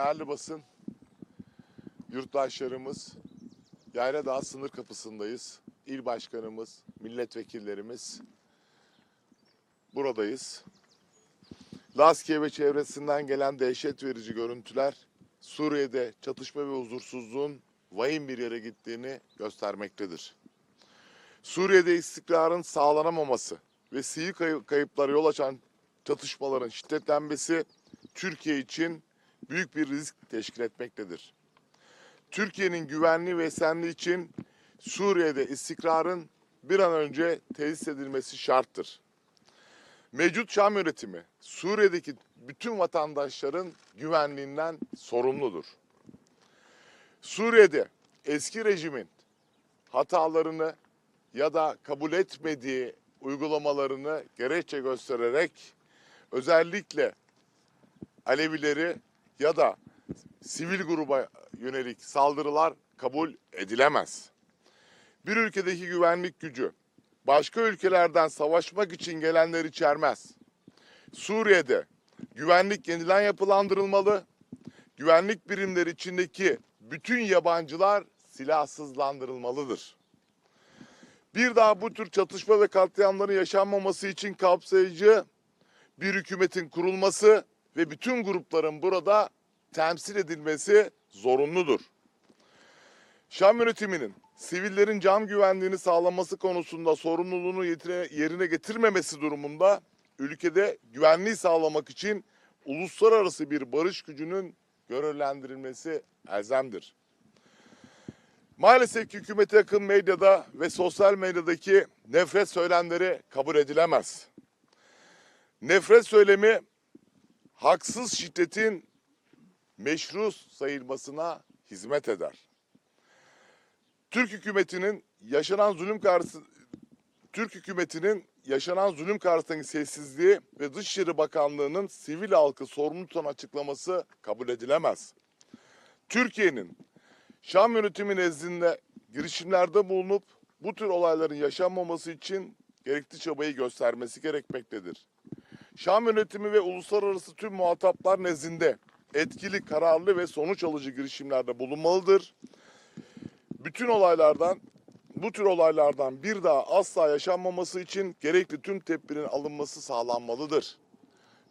değerli basın, yurttaşlarımız, Yayladağ sınır kapısındayız. İl başkanımız, milletvekillerimiz buradayız. Laskiye ve çevresinden gelen dehşet verici görüntüler Suriye'de çatışma ve huzursuzluğun vahim bir yere gittiğini göstermektedir. Suriye'de istikrarın sağlanamaması ve sivil kay- kayıplara yol açan çatışmaların şiddetlenmesi Türkiye için büyük bir risk teşkil etmektedir. Türkiye'nin güvenliği ve esenliği için Suriye'de istikrarın bir an önce tesis edilmesi şarttır. Mevcut Şam yönetimi Suriye'deki bütün vatandaşların güvenliğinden sorumludur. Suriye'de eski rejimin hatalarını ya da kabul etmediği uygulamalarını gerekçe göstererek özellikle Alevileri ya da sivil gruba yönelik saldırılar kabul edilemez. Bir ülkedeki güvenlik gücü başka ülkelerden savaşmak için gelenler içermez. Suriye'de güvenlik yeniden yapılandırılmalı. Güvenlik birimleri içindeki bütün yabancılar silahsızlandırılmalıdır. Bir daha bu tür çatışma ve katliamların yaşanmaması için kapsayıcı bir hükümetin kurulması ve bütün grupların burada temsil edilmesi zorunludur. Şam yönetiminin sivillerin can güvenliğini sağlaması konusunda sorumluluğunu yerine getirmemesi durumunda ülkede güvenliği sağlamak için uluslararası bir barış gücünün görevlendirilmesi elzemdir. Maalesef ki hükümete yakın medyada ve sosyal medyadaki nefret söylemleri kabul edilemez. Nefret söylemi haksız şiddetin meşru sayılmasına hizmet eder. Türk hükümetinin yaşanan zulüm karşısı Türk hükümetinin yaşanan zulüm karşısındaki sessizliği ve Dışişleri Bakanlığı'nın sivil halkı sorumlu tutan açıklaması kabul edilemez. Türkiye'nin Şam yönetimi nezdinde girişimlerde bulunup bu tür olayların yaşanmaması için gerekli çabayı göstermesi gerekmektedir. Şam yönetimi ve uluslararası tüm muhataplar nezdinde etkili, kararlı ve sonuç alıcı girişimlerde bulunmalıdır. Bütün olaylardan, bu tür olaylardan bir daha asla yaşanmaması için gerekli tüm tedbirin alınması sağlanmalıdır.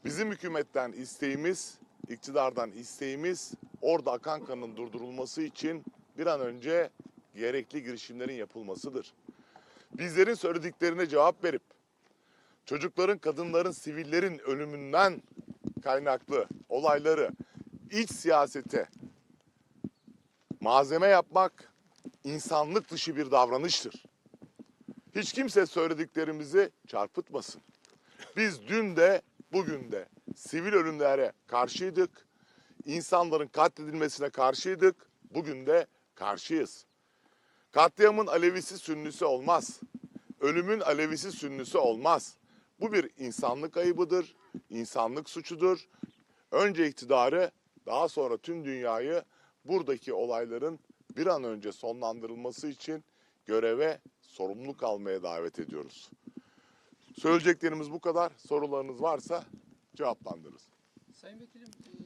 Bizim hükümetten isteğimiz, iktidardan isteğimiz orada akan kanın durdurulması için bir an önce gerekli girişimlerin yapılmasıdır. Bizlerin söylediklerine cevap verip çocukların, kadınların, sivillerin ölümünden kaynaklı olayları iç siyasete malzeme yapmak insanlık dışı bir davranıştır. Hiç kimse söylediklerimizi çarpıtmasın. Biz dün de bugün de sivil ölümlere karşıydık. İnsanların katledilmesine karşıydık. Bugün de karşıyız. Katliamın Alevisi Sünnisi olmaz. Ölümün Alevisi Sünnisi olmaz. Bu bir insanlık ayıbıdır, insanlık suçudur. Önce iktidarı, daha sonra tüm dünyayı buradaki olayların bir an önce sonlandırılması için göreve sorumluluk almaya davet ediyoruz. Söyleyeceklerimiz bu kadar. Sorularınız varsa cevaplandırırız. Sayın Vekilim, e,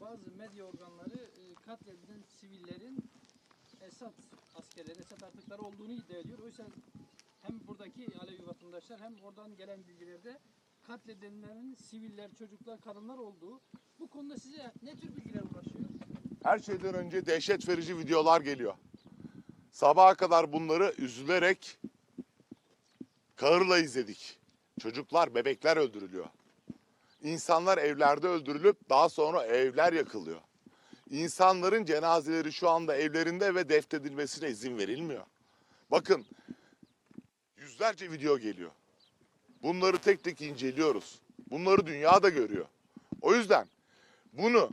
bazı medya organları e, katledilen sivillerin Esad askerleri, Esad artıkları olduğunu iddia ediyor. Oysa hem buradaki Alevi vatandaşlar hem oradan gelen bilgilerde katledilenlerin siviller, çocuklar, kadınlar olduğu. Bu konuda size ne tür bilgiler ulaşıyor? Her şeyden önce dehşet verici videolar geliyor. Sabaha kadar bunları üzülerek kahırla izledik. Çocuklar, bebekler öldürülüyor. İnsanlar evlerde öldürülüp daha sonra evler yakılıyor. İnsanların cenazeleri şu anda evlerinde ve defnedilmesine izin verilmiyor. Bakın yüzlerce video geliyor. Bunları tek tek inceliyoruz. Bunları dünya da görüyor. O yüzden bunu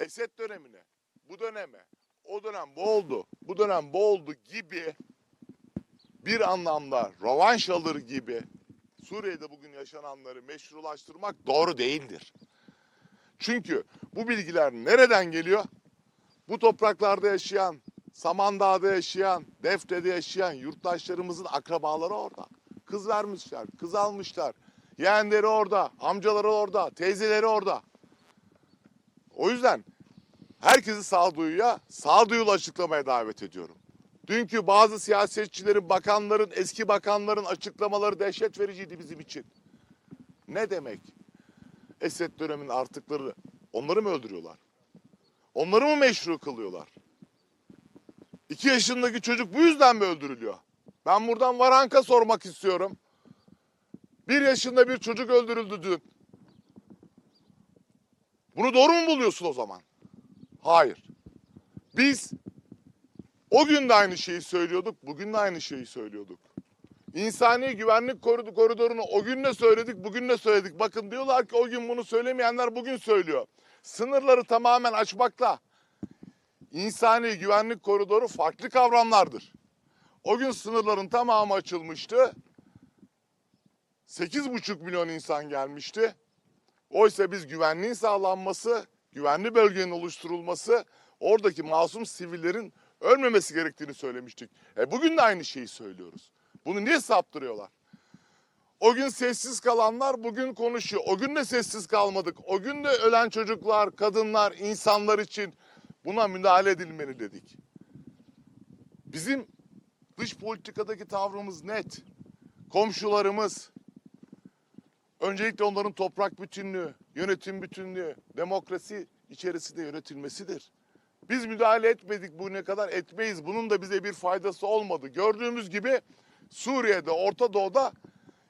Esed dönemine, bu döneme, o dönem bu oldu, bu dönem bu oldu gibi bir anlamda rövanş alır gibi Suriye'de bugün yaşananları meşrulaştırmak doğru değildir. Çünkü bu bilgiler nereden geliyor? Bu topraklarda yaşayan, Samandağ'da yaşayan, Defne'de yaşayan yurttaşlarımızın akrabaları orada. Kız vermişler, kız almışlar. Yeğenleri orada, amcaları orada, teyzeleri orada. O yüzden herkesi sağduyuya, sağduyulu açıklamaya davet ediyorum. Dünkü bazı siyasetçilerin, bakanların, eski bakanların açıklamaları dehşet vericiydi bizim için. Ne demek? Esed döneminin artıkları onları mı öldürüyorlar? Onları mı meşru kılıyorlar? İki yaşındaki çocuk bu yüzden mi öldürülüyor? Ben buradan Varanka sormak istiyorum. Bir yaşında bir çocuk öldürüldü dün. Bunu doğru mu buluyorsun o zaman? Hayır. Biz o gün de aynı şeyi söylüyorduk, bugün de aynı şeyi söylüyorduk. İnsani güvenlik korido- koridorunu o gün de söyledik, bugün de söyledik. Bakın diyorlar ki o gün bunu söylemeyenler bugün söylüyor. Sınırları tamamen açmakla insani güvenlik koridoru farklı kavramlardır. O gün sınırların tamamı açılmıştı. 8,5 milyon insan gelmişti. Oysa biz güvenliğin sağlanması, güvenli bölgenin oluşturulması, oradaki masum sivillerin ölmemesi gerektiğini söylemiştik. E bugün de aynı şeyi söylüyoruz. Bunu niye saptırıyorlar? O gün sessiz kalanlar bugün konuşuyor. O gün de sessiz kalmadık. O gün de ölen çocuklar, kadınlar, insanlar için buna müdahale edilmeli dedik. Bizim dış politikadaki tavrımız net. Komşularımız, öncelikle onların toprak bütünlüğü, yönetim bütünlüğü, demokrasi içerisinde yönetilmesidir. Biz müdahale etmedik bugüne kadar etmeyiz. Bunun da bize bir faydası olmadı. Gördüğümüz gibi Suriye'de, Orta Doğu'da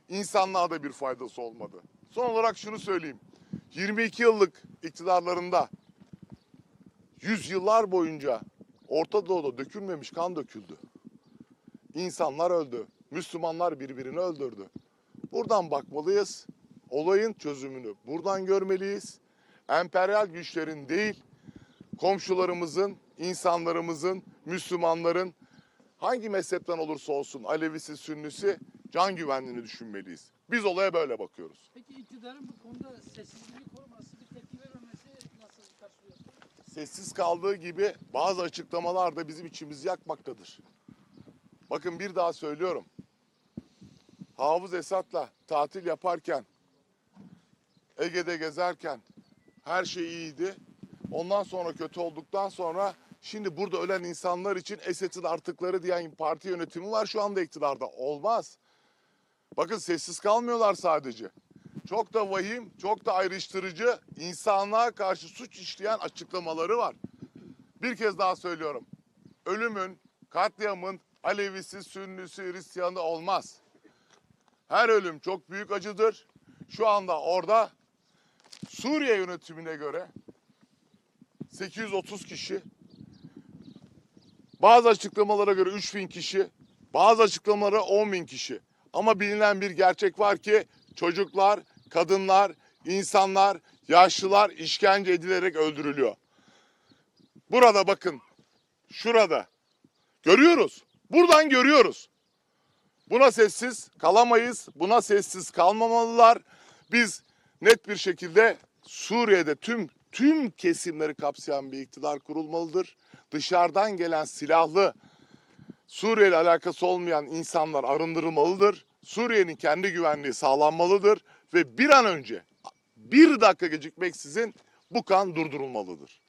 insanlığa da bir faydası olmadı. Son olarak şunu söyleyeyim. 22 yıllık iktidarlarında yüzyıllar boyunca Orta Doğu'da dökülmemiş kan döküldü. İnsanlar öldü. Müslümanlar birbirini öldürdü. Buradan bakmalıyız. Olayın çözümünü buradan görmeliyiz. Emperyal güçlerin değil, komşularımızın, insanlarımızın, Müslümanların hangi mezhepten olursa olsun Alevisi, Sünnisi can güvenliğini düşünmeliyiz. Biz olaya böyle bakıyoruz. Peki iktidarın bu konuda sessizliğini koruması, Sessiz kaldığı gibi bazı açıklamalar da bizim içimizi yakmaktadır. Bakın bir daha söylüyorum. Hafız Esat'la tatil yaparken, Ege'de gezerken her şey iyiydi. Ondan sonra kötü olduktan sonra şimdi burada ölen insanlar için Esed'in artıkları diyen parti yönetimi var şu anda iktidarda. Olmaz. Bakın sessiz kalmıyorlar sadece. Çok da vahim, çok da ayrıştırıcı, insanlığa karşı suç işleyen açıklamaları var. Bir kez daha söylüyorum. Ölümün, katliamın Alevisi, Sünnisi, Hristiyanı olmaz. Her ölüm çok büyük acıdır. Şu anda orada Suriye yönetimine göre 830 kişi, bazı açıklamalara göre 3000 kişi, bazı açıklamalara 10 bin kişi. Ama bilinen bir gerçek var ki çocuklar, kadınlar, insanlar, yaşlılar işkence edilerek öldürülüyor. Burada bakın, şurada görüyoruz. Buradan görüyoruz. Buna sessiz kalamayız. Buna sessiz kalmamalılar. Biz net bir şekilde Suriye'de tüm tüm kesimleri kapsayan bir iktidar kurulmalıdır. Dışarıdan gelen silahlı Suriye ile alakası olmayan insanlar arındırılmalıdır. Suriye'nin kendi güvenliği sağlanmalıdır ve bir an önce bir dakika gecikmeksizin bu kan durdurulmalıdır.